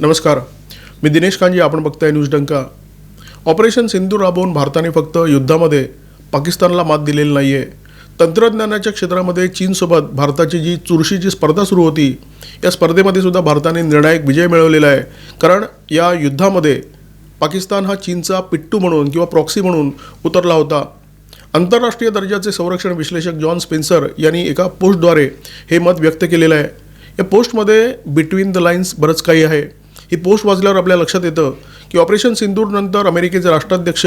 नमस्कार. मी दिनेश कांजी आपण बघताय न्यूज डंका. ऑपरेशन सिंधू राबवून भारताने फक्त युद्धामध्ये पाकिस्तानला मात दिलेली नाही आहे तंत्रज्ञानाच्या क्षेत्रामध्ये चीनसोबत भारताची जी चुरशीची स्पर्धा सुरू होती या स्पर्धेमध्ये सुद्धा भारताने निर्णायक विजय मिळवलेला आहे. कारण या युद्धामध्ये पाकिस्तान हा चीनचा पिट्टू म्हणून किंवा प्रॉक्सी म्हणून उतरला होता. आंतरराष्ट्रीय दर्जाचे संरक्षण विश्लेषक जॉन स्पेन्सर यांनी एका पोस्टद्वारे हे मत व्यक्त केलेलं आहे. या पोस्टमध्ये बिटवीन द लाईन्स बरंच काही आहे. ही पोस्ट वाचल्यावर आपल्या लक्षात येतं की ऑपरेशन सिंदूरनंतर अमेरिकेचे राष्ट्राध्यक्ष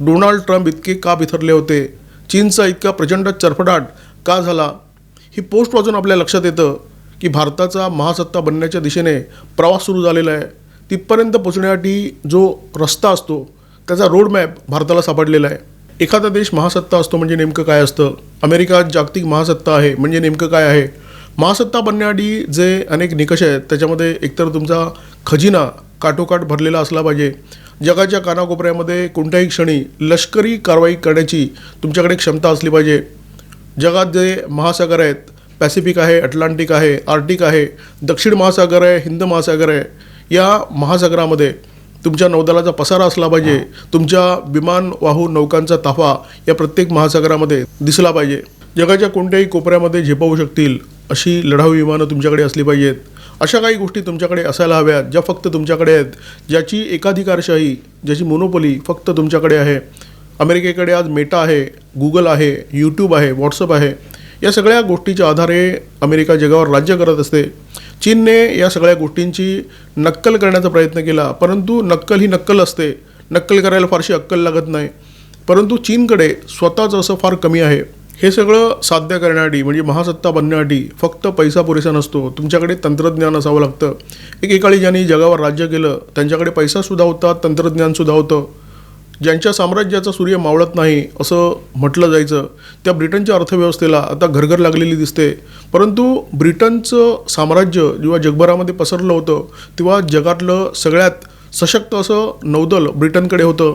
डोनाल्ड ट्रम्प इतके का बिथरले होते? चीनचा इतका प्रचंड चरफडाट का झाला? ही पोस्ट वाचून आपल्या लक्षात येतं की भारताचा महासत्ता बनण्याच्या दिशेने प्रवास सुरू झालेला आहे. तिथपर्यंत पोचण्यासाठी जो रस्ता असतो त्याचा रोडमॅप भारताला सापडलेला आहे. एखादा देश महासत्ता असतो म्हणजे नेमकं काय असतं? अमेरिका जागतिक महासत्ता आहे म्हणजे नेमकं काय आहे? महासत्ता बनण्याआधी जे अनेक निकष आहेत त्याच्यामध्ये एकतर तुमचा खजिना काठोकाठ भरलेला असला पाहिजे. जगाच्या कानाकोपऱ्यामध्ये कोणत्याही क्षणी लष्करी कारवाई करण्याची तुमच्याकडे क्षमता असली पाहिजे. जगात जे महासागर आहेत पॅसिफिक आहे अटलांटिक आहे आर्टिक आहे दक्षिण महासागर आहे हिंद महासागर आहे या महासागरामध्ये तुमच्या नौदलाचा पसारा असला पाहिजे. तुमच्या विमान वाहू नौकांचा ताफा या प्रत्येक महासागरामध्ये दिसला पाहिजे. जगाच्या कोणत्याही कोपऱ्यामध्ये झेपवू शकतील. अशी लढाऊ विमानं तुमच्याकडे असली पाहिजेत. अशा काही गोष्टी तुमच्याकडे असायला हव्यात ज्या फक्त तुमच्याकडे आहेत ज्याची एकाधिकारशाही ज्याची मोनोपोली फक्त तुमच्याकडे आहे. अमेरिकेकडे आज मेटा आहे गुगल आहे यूट्यूब आहे व्हॉट्सअप आहे. या सगळ्या गोष्टीच्या आधारे अमेरिका जगावर राज्य करत असते. चीनने या सगळ्या गोष्टींची नक्कल करण्याचा प्रयत्न केला परंतु नक्कल ही नक्कल असते. नक्कल करायला फारशी अक्कल लागत नाही. परंतु चीनकडे स्वतःचं असं फार कमी आहे. हे सगळं साध्य करण्यासाठी म्हणजे महासत्ता बनण्यासाठी फक्त पैसा पुरेसा नसतो. तुमच्याकडे तंत्रज्ञान असावं लागतं. एकेकाळी ज्यांनी जगावर राज्य केलं त्यांच्याकडे पैसासुद्धा होता तंत्रज्ञानसुद्धा होतं. ज्यांच्या साम्राज्याचा सूर्य मावळत नाही असं म्हटलं जायचं. त्या ब्रिटनच्या अर्थव्यवस्थेला आता घरघर लागलेली दिसते. परंतु ब्रिटनचं साम्राज्य जेव्हा जगभरामध्ये पसरलं होतं तेव्हा जगातलं सगळ्यात सशक्त असं नौदल ब्रिटनकडे होतं.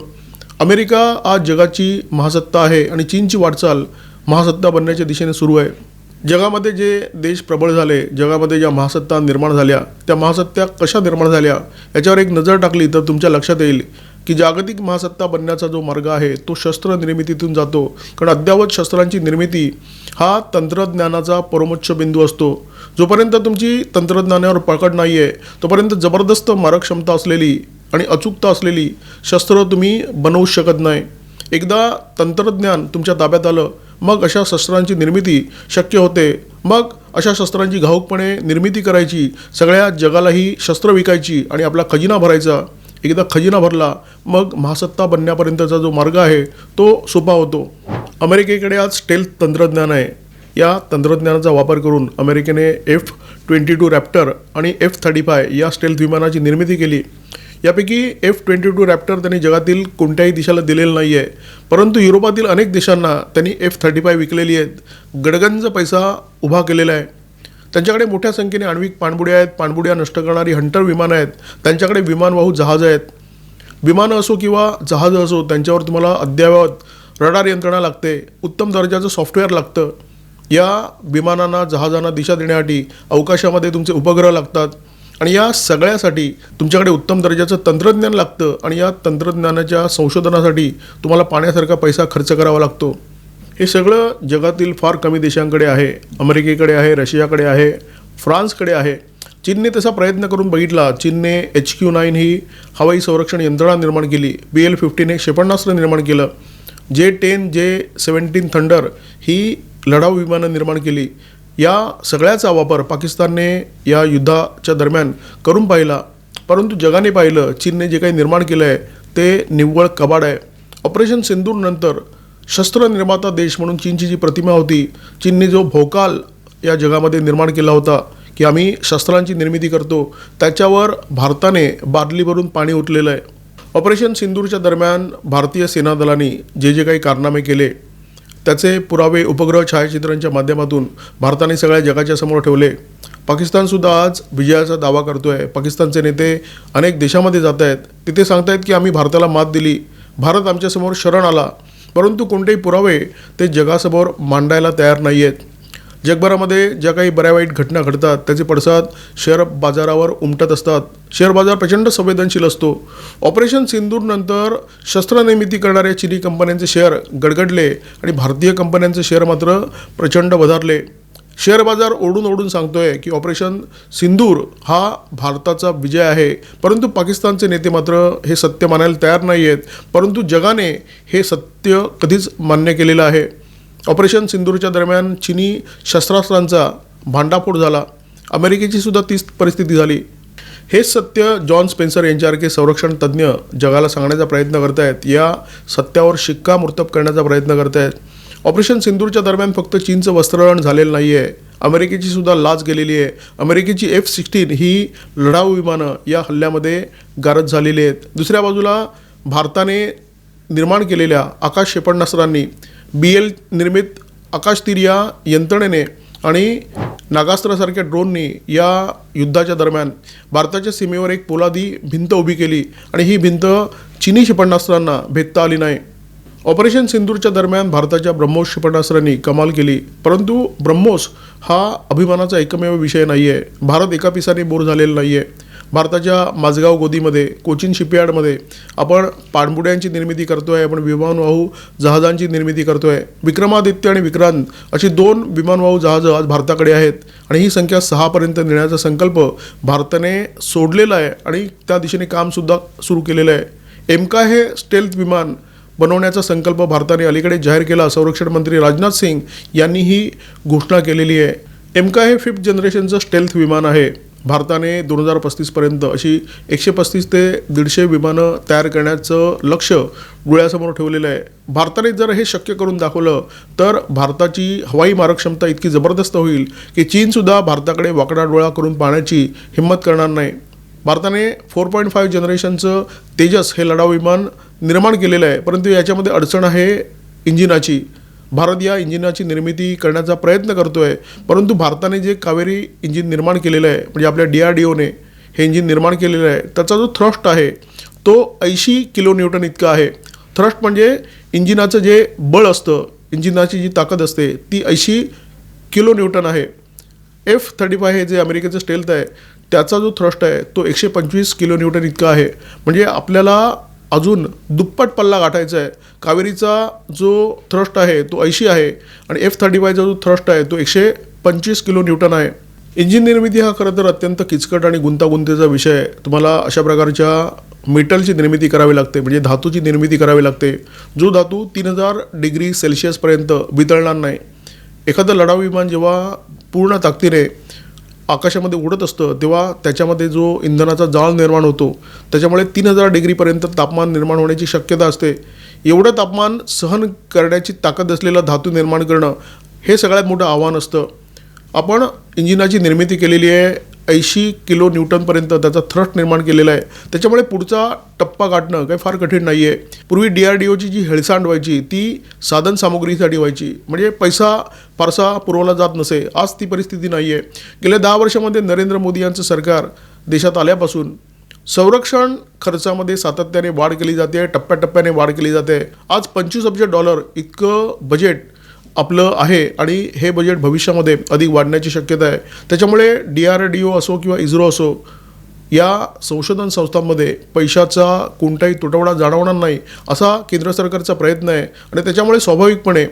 अमेरिका आज जगाची महासत्ता आहे आणि चीनची वाटचाल महासत्ता बनण्याच्या दिशेने सुरू आहे. जगामध्ये जे देश प्रबळ झाले जगामध्ये ज्या महासत्ता निर्माण झाल्या त्या महासत्ता कशा निर्माण झाल्या याच्यावर एक नजर टाकली तर तुमच्या लक्षात येईल की जागतिक महासत्ता बनण्याचा जो मार्ग आहे तो शस्त्र निर्मितीतून जातो. कारण अद्यावत शस्त्रांची निर्मिती हा तंत्रज्ञानाचा परमोच्च बिंदू असतो. जोपर्यंत तुमची तंत्रज्ञानावर पकड नाही आहे तोपर्यंत जबरदस्त मारकक्षमता असलेली आणि अचूकता असलेली शस्त्र तुम्ही बनवूच शकत नाही. एकदा तंत्रज्ञान तुमच्या ताब्यात आलं मग अशा शस्त्रांची निर्मिती शक्य होते. मग अशा शस्त्रांची घाऊकपणे निर्मिती करायची. सगळ्या जगालाही शस्त्र विकायची आणि आपला खजिना भरायचा. एकदा खजिना भरला मग महासत्ता बनण्यापर्यंतचा जो मार्ग आहे तो सोपा होतो. अमेरिकेकडे आज स्टेल्थ तंत्रज्ञान आहे. या तंत्रज्ञानाचा वापर करून अमेरिकेने एफ ट्वेंटी टू रॅप्टर आणि एफ थर्टी फाय या स्टेल्थ विमानाची निर्मिती केली. यापैकी एफ ट्वेंटी टू रॅप्टर त्यांनी जगातील कोणत्याही देशाला दिलेलं नाही आहे परंतु युरोपातील अनेक देशांना त्यांनी एफ थर्टी फाय विकलेली आहेत. गडगंज पैसा उभा केलेला आहे. त्यांच्याकडे मोठ्या संख्येने आण्विक पाणबुड्या आहेत. पाणबुड्या नष्ट करणारी हंटर विमानं आहेत. त्यांच्याकडे विमानवाहू जहाजं आहेत. विमानं असो किंवा जहाजं असो त्यांच्यावर तुम्हाला अद्ययावत रडार यंत्रणा लागते. उत्तम दर्जाचं सॉफ्टवेअर लागतं. या विमानांना जहाजांना दिशा देण्यासाठी अवकाशामध्ये तुमचे उपग्रह लागतात. आणि या सगळ्यासाठी तुमच्याकडे उत्तम दर्जाचं तंत्रज्ञान लागतं आणि या तंत्रज्ञानाच्या संशोधनासाठी तुम्हाला पाण्यासारखा पैसा खर्च करावा लागतो. हे सगळं जगातील फार कमी देशांकडे आहे. अमेरिकेकडे आहे रशियाकडे आहे फ्रान्सकडे आहे. चीनने तसा प्रयत्न करून बघितला. चीनने एच क्यू नाईन ही हवाई संरक्षण यंत्रणा निर्माण केली. बी एल फिफ्टीन एक क्षेपणास्त्र निर्माण केलं. जे टेन जे सेवन्टीन थंडर ही लढाऊ विमानं निर्माण केली. या सगळ्याचा वापर पाकिस्तानने या युद्धाच्या दरम्यान करून पाहिला. परंतु जगाने पाहिलं चीनने जे काही निर्माण केलं आहे ते निव्वळ कबाड आहे. ऑपरेशन सिंदूरनंतर शस्त्र निर्माता देश म्हणून चीनची जी प्रतिमा होती चीनने जो भोकाल या जगामध्ये निर्माण केला होता की आम्ही शस्त्रांची निर्मिती करतो त्याच्यावर भारताने बादलीवरून पाणी उठलेलं आहे. ऑपरेशन सिंदूरच्या दरम्यान भारतीय सेनादलांनी जे जे काही कारनामे केले त्याचे पुरावे उपग्रह छायाचित्रांच्या माध्यमातून भारताने सगळ्या जगाच्या समोर ठेवले. पाकिस्तानसुद्धा आज विजयाचा दावा करतो आहे पाकिस्तानचे नेते अनेक देशामध्ये जात आहेत. तिथे सांगतायत की आम्ही भारताला मात दिली. भारत आमच्यासमोर शरण आला. परंतु कोणतेही पुरावे ते जगासमोर मांडायला तयार नाही आहेत जगभरामध्ये ज्या काही बऱ्या वाईट घटना घडतात त्याचे पडसाद शेअर बाजारावर उमटत असतात. शेअर बाजार प्रचंड संवेदनशील असतो. ऑपरेशन सिंदूरनंतर शस्त्रनिर्मिती करणाऱ्या चिनी कंपन्यांचे शेअर गडगडले आणि भारतीय कंपन्यांचे शेअर मात्र प्रचंड वधारले शेअर बाजार ओढून ओढून सांगतोय की ऑपरेशन सिंदूर हा भारताचा विजय आहे. परंतु पाकिस्तानचे नेते मात्र हे सत्य मानायला तयार नाही आहेत परंतु जगाने हे सत्य कधीच मान्य केलेलं आहे. ऑपरेशन सिंदूरच्या दरम्यान चिनी शस्त्रास्त्रांचा भांडाफोड झाला. अमेरिकेची सुद्धा तीच परिस्थिती झाली. हेच सत्य जॉन स्पेन्सर यांच्यासारखे संरक्षण तज्ज्ञ जगाला सांगण्याचा प्रयत्न करत आहेत या सत्यावर शिक्कामोर्तब करण्याचा प्रयत्न करत आहेत ऑपरेशन सिंदूरच्या दरम्यान फक्त चीनचं वस्त्रहरण झालेलं नाही आहे अमेरिकेची सुद्धा लाच गेलेली आहे. अमेरिकेची एफ सिक्स्टीन ही लढाऊ विमानं या हल्ल्यामध्ये गारद झालेली आहेत. दुसऱ्या बाजूला भारताने निर्माण केलेल्या आकाश क्षेपणास्त्रांनी बी एल निर्मित आकाशतीर या यंत्रणेने आणि नागास्त्रासारख्या ड्रोननी या युद्धाच्या दरम्यान भारताच्या सीमेवर एक पोलादी भिंत उभी केली आणि ही भिंत चिनी क्षेपणास्त्रांना भेदता आली नाही. ऑपरेशन सिंदूरच्या दरम्यान भारताच्या ब्रह्मोस क्षेपणास्त्रांनी कमाल केली परंतु ब्रह्मोस हा अभिमानाचा एकमेव विषय नाही आहे भारत एका पिसाने बोर झालेला नाही आहे भारताच्या माझगाव गोदीमध्ये कोचिन शिपयार्डमध्ये आपण पाणबुड्यांची निर्मिती करतो आहे आपण विमानवाहू जहाजांची निर्मिती करतो आहे विक्रमादित्य आणि विक्रांत अशी दोन विमानवाहू जहाजं आज भारताकडे आहेत आणि ही संख्या सहापर्यंत नेण्याचा संकल्प भारताने सोडलेला आहे आणि त्या दिशेने कामसुद्धा सुरू केलेलं आहे. एमका हे स्टेल्थ विमान बनवण्याचा संकल्प भारताने अलीकडे जाहीर केला. संरक्षण मंत्री राजनाथ सिंग यांनी ही घोषणा केलेली आहे. एमका हे फिफ्थ जनरेशनचं स्टेल्थ विमान आहे. भारताने दोन हजार पस्तीसपर्यंत अशी एकशे पस्तीस ते दीडशे विमानं तयार करण्याचं लक्ष डोळ्यासमोर ठेवलेलं आहे. भारताने जर हे शक्य करून दाखवलं तर भारताची हवाई मारक क्षमता इतकी जबरदस्त होईल की चीनसुद्धा भारताकडे वाकडा डोळा करून पाहण्याची हिंमत करणार नाही. भारताने फोर पॉईंट फाईव्ह जनरेशनचं तेजस हे लढाऊ विमान निर्माण केलेलं आहे परंतु याच्यामध्ये अडचण आहे इंजिनाची. भारत या इंजिनाची निर्मिती करण्याचा प्रयत्न करतो आहे परंतु भारताने जे कावेरी इंजिन निर्माण केलेलं आहे म्हणजे आपल्या डी आर डी ओने हे इंजिन निर्माण केलेलं आहे त्याचा जो थ्रस्ट आहे तो ऐंशी किलो न्यूटन इतका आहे. थ्रस्ट म्हणजे इंजिनाचं जे बळ असतं इंजिनाची जी ताकद असते ती ऐंशी किलो न्यूटन आहे. एफ थर्टी फाय हे जे अमेरिकेचं स्टेल्थ आहे त्याचा जो थ्रस्ट आहे तो एकशे पंचवीस किलो न्यूटन इतका आहे. म्हणजे आपल्याला अजून दुप्पट पल्ला गाठायचा आहे. कावेरीचा जो थ्रस्ट आहे तो ऐंशी आहे आणि एफ थर्टी फायचा जो थ्रस्ट आहे तो एकशे पंचवीस किलो न्यूटन आहे. इंजिन निर्मिती हा खरं तर अत्यंत किचकट आणि गुंतागुंतीचा विषय आहे. तुम्हाला अशा प्रकारच्या मेटलची निर्मिती करावी लागते म्हणजे धातूची निर्मिती करावी लागते. जो धातू तीन हजार डिग्री सेल्शियसपर्यंत वितळणार नाही. एखादं लढाऊ विमान जेव्हा पूर्ण ताकदीने आकाशामध्ये उडत असतं तेव्हा त्याच्यामध्ये जो इंधनाचा जाळ निर्माण होतो त्याच्यामुळे तीन हजार डिग्रीपर्यंत तापमान निर्माण होण्याची शक्यता असते. एवढं तापमान सहन करण्याची ताकद असलेला धातू निर्माण करणं हे सगळ्यात मोठं आव्हान असतं. आपण इंजिनाची निर्मिती केलेली आहे ऐंशी किलो न्यूटनपर्यंत त्याचा थ्रस्ट निर्माण केलेला आहे. त्याच्यामुळे पुढचा टप्पा गाठणं काही फार कठीण नाही आहे पूर्वी डी आर डी ओची जी हेळसांड व्हायची ती साधन सामुग्रीसाठी व्हायची. म्हणजे पैसा फारसा पुरवला जात नसे. आज ती परिस्थिती नाही आहे गेल्या दहा वर्षामध्ये नरेंद्र मोदी यांचं सरकार देशात आल्यापासून संरक्षण खर्चामध्ये सातत्याने वाढ केली जाते टप्प्याटप्प्याने वाढ केली जाते. आज पंचवीस अब्ज डॉलर इतकं बजेट आपलं आहे आणि हे बजेट भविष्यामध्ये अधिक वाढण्याची शक्यता आहे. त्याच्यामुळे डी आर डी ओ असो किंवा इस्रो असो या संशोधन संस्थांमध्ये पैशाचा कोणताही तुटवडा जाणवणार नाही असा केंद्र सरकारचा प्रयत्न आहे. आणि त्याच्यामुळे स्वाभाविकपणे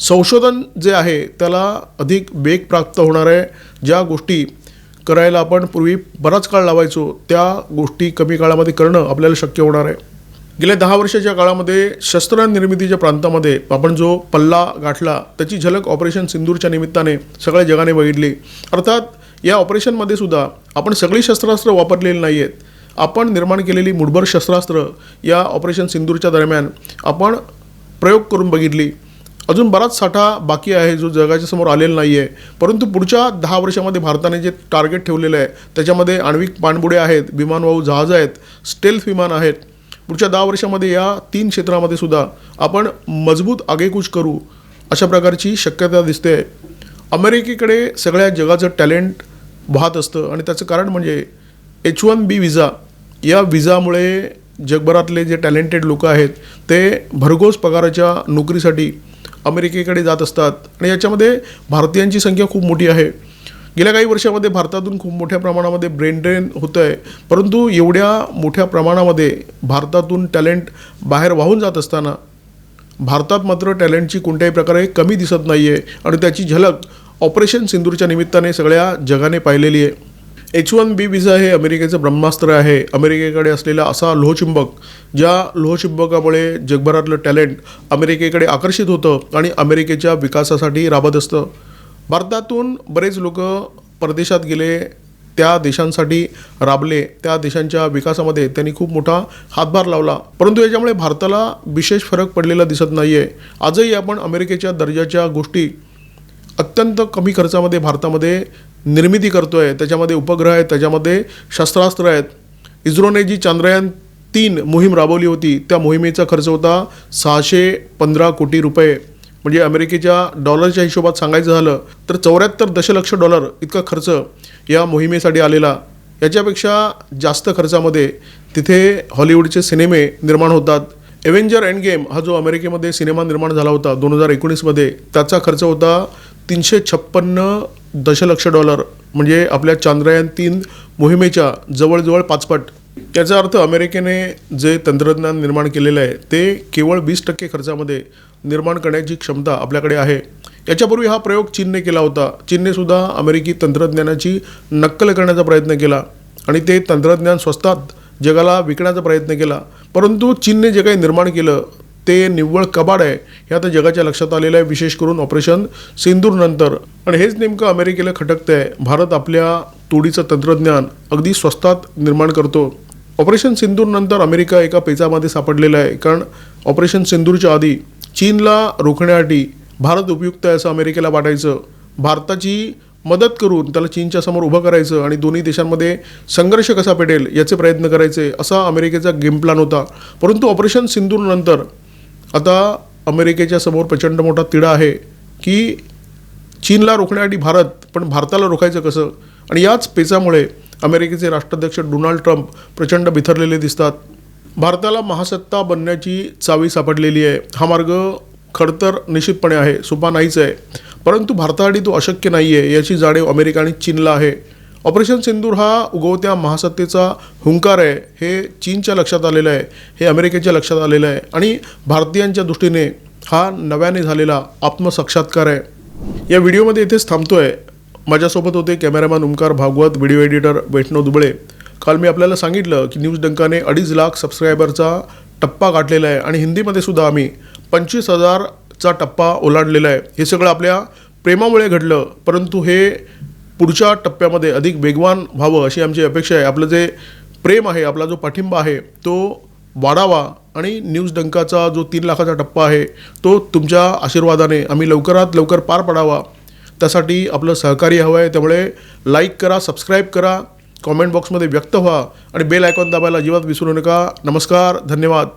संशोधन जे आहे त्याला अधिक वेग प्राप्त होणार आहे. ज्या गोष्टी करायला आपण पूर्वी बराच काळ लावायचो त्या गोष्टी कमी काळामध्ये करणं आपल्याला शक्य होणार आहे. गेल्या दहा वर्षाच्या काळामध्ये शस्त्र निर्मितीच्या प्रांतामध्ये आपण जो पल्ला गाठला त्याची झलक ऑपरेशन सिंदूरच्या निमित्ताने सगळ्या जगाने बघितली. अर्थात या ऑपरेशनमध्ये सुद्धा आपण सगळी शस्त्रास्त्र वापरलेली नाही आहेत आपण निर्माण केलेली मुठभर शस्त्रास्त्र या ऑपरेशन सिंदूरच्या दरम्यान आपण प्रयोग करून बघितली. अजून बराच साठा बाकी आहे जो जगाच्या समोर आलेला नाही आहे परंतु पुढच्या दहा वर्षामध्ये भारताने जे टार्गेट ठेवलेलं आहे त्याच्यामध्ये आण्विक पाणबुडे आहेत विमानवाहू जहाजं आहेत स्टेल्थ विमान आहेत पुढच्या दहा वर्षामध्ये या तीन क्षेत्रामध्ये सुद्धा आपण मजबूत आगेकूच करू अशा प्रकारची शक्यता दिसते. अमेरिकेकडे सगळ्या जगाचं टॅलेंट वाहत असतं आणि त्याचं कारण म्हणजे एच वन बी विजा. या विजामुळे जगभरातले जे टॅलेंटेड लोक आहेत ते भरघोस पगाराच्या नोकरीसाठी अमेरिकेकडे जात असतात. आणि याच्यामध्ये भारतीयांची संख्या खूप मोठी आहे. गेल्या काही वर्षामध्ये भारतातून खूप मोठ्या प्रमाणामध्ये ब्रेन ड्रेन होतं आहे परंतु एवढ्या मोठ्या प्रमाणामध्ये भारतातून टॅलेंट बाहेर वाहून जात असताना भारतात मात्र टॅलेंटची कोणत्याही प्रकारे कमी दिसत नाही आहे आणि त्याची झलक ऑपरेशन सिंदूरच्या निमित्ताने सगळ्या जगाने पाहिलेली आहे. एच वन बी विजा हे अमेरिकेचं ब्रह्मास्त्र आहे. अमेरिकेकडे असलेला असा लोहचुंबक ज्या लोहचुंबकामुळे जगभरातलं टॅलेंट अमेरिकेकडे आकर्षित होतं आणि अमेरिकेच्या विकासासाठी राबत असतं. भारतातून बरेच लोक परदेशात गेले त्या देशांसाठी राबले त्या देशांच्या विकासामध्ये त्यांनी खूप मोठा हातभार लावला. परंतु याच्यामुळे भारताला विशेष फरक पडलेला दिसत नाही आहे आजही आपण अमेरिकेच्या दर्जाच्या गोष्टी अत्यंत कमी खर्चामध्ये भारतामध्ये निर्मिती करतो आहे त्याच्यामध्ये उपग्रह आहेत त्याच्यामध्ये शस्त्रास्त्र आहेत. इस्रोने जी चांद्रयान तीन मोहीम राबवली होती. त्या मोहिमेचा खर्च होता सहाशे पंधरा कोटी रुपये. म्हणजे अमेरिकेच्या डॉलरच्या हिशोबात सांगायचं झालं तर चौऱ्याहत्तर दशलक्ष डॉलर इतका खर्च या मोहिमेसाठी आलेला. याच्यापेक्षा जास्त खर्चामध्ये तिथे हॉलिवूडचे सिनेमे निर्माण होतात. एव्हेंजर अँड गेम हा जो अमेरिकेमध्ये सिनेमा निर्माण झाला होता दोन हजार एकोणीसमध्ये त्याचा खर्च होता तीनशे छप्पन्न दशलक्ष डॉलर म्हणजे आपल्या चांद्रयान तीन मोहिमेच्या जवळजवळ पाचपट. याचा अर्थ अमेरिकेने जे तंत्रज्ञान निर्माण केलेलं आहे ते केवळ वीस टक्के खर्चामध्ये निर्माण करण्याची क्षमता आपल्याकडे आहे. याच्यापूर्वी हा प्रयोग चीनने केला होता. चीनने सुद्धा अमेरिकी तंत्रज्ञानाची नक्कल करण्याचा प्रयत्न केला आणि ते तंत्रज्ञान स्वस्तात जगाला विकण्याचा प्रयत्न केला. परंतु चीनने जे काही निर्माण केलं ते निव्वळ कबाड आहे हे आता जगाच्या लक्षात आलेलं आहे विशेष करून ऑपरेशन सिंदूरनंतर आणि हेच नेमकं अमेरिकेला खटकतं आहे भारत आपल्या तोडीचं तंत्रज्ञान अगदी स्वस्तात निर्माण करतो. ऑपरेशन सिंदूरनंतर अमेरिका एका पेचामध्ये सापडलेला आहे कारण ऑपरेशन सिंदूरच्या आधी चीनला रोखण्यासाठी भारत उपयुक्त आहे असं अमेरिकेला वाटायचं. भारताची मदत करून त्याला चीनच्या समोर उभं करायचं आणि दोन्ही देशांमध्ये संघर्ष कसा पेटेल याचे प्रयत्न करायचे असा अमेरिकेचा गेम प्लॅन होता. परंतु ऑपरेशन सिंदूरनंतर आता अमेरिकेच्या समोर प्रचंड मोठा तिढा आहे की चीनला रोखण्यासाठी भारत पण भारताला रोखायचं कसं? आणि याच पेचामुळे अमेरिकेचे राष्ट्राध्यक्ष डोनाल्ड ट्रम्प प्रचंड बिथरलेले दिसतात. भारताला महासत्ता बनण्याची चावी सापडलेली आहे. हा मार्ग खडतर निश्चितपणे आहे सोपा नाहीच आहे. परंतु भारतासाठी तो अशक्य नाही आहे याची जाणीव अमेरिका आणि चीनला आहे. ऑपरेशन सिंदूर हा उगवत्या महासत्तेचा हुंकार आहे हे चीनच्या लक्षात आलेलं आहे हे अमेरिकेच्या लक्षात आलेलं आहे आणि भारतीयांच्या दृष्टीने हा नव्याने झालेला आत्मसाक्षात्कार आहे. या व्हिडिओमध्ये इथेच थांबतो आहे माझ्यासोबत होते cameraman Omkar Bhagwat video editor Vaishnav Duble. काल मी आपल्याला सांगितलं की न्यूज डंकाने अडीच लाख सबस्क्रायबरचा टप्पा गाठलेला आहे आणि हिंदीमध्ये सुद्धा आम्ही पंचवीस हजारचा टप्पा ओलांडलेला आहे. हे सगळं आपल्या प्रेमामुळे घडलं परंतु हे पुढच्या टप्प्यामध्ये अधिक वेगवान व्हावं अशी आमची अपेक्षा आहे. आपलं जे प्रेम आहे आपला जो पाठिंबा आहे तो वाढावा आणि न्यूज डंकाचा जो तीन लाखाचा टप्पा आहे तो तुमच्या आशीर्वादाने आम्ही लवकरात लवकर पार पडावा. त्यासाठी आपलं सहकार्य हवं आहे. त्यामुळे लाईक करा सबस्क्राईब करा. कॉमेंट बॉक्समध्ये व्यक्त व्हा आणि बेल आयकॉन दाबायला अजिबात विसरू नका. नमस्कार धन्यवाद.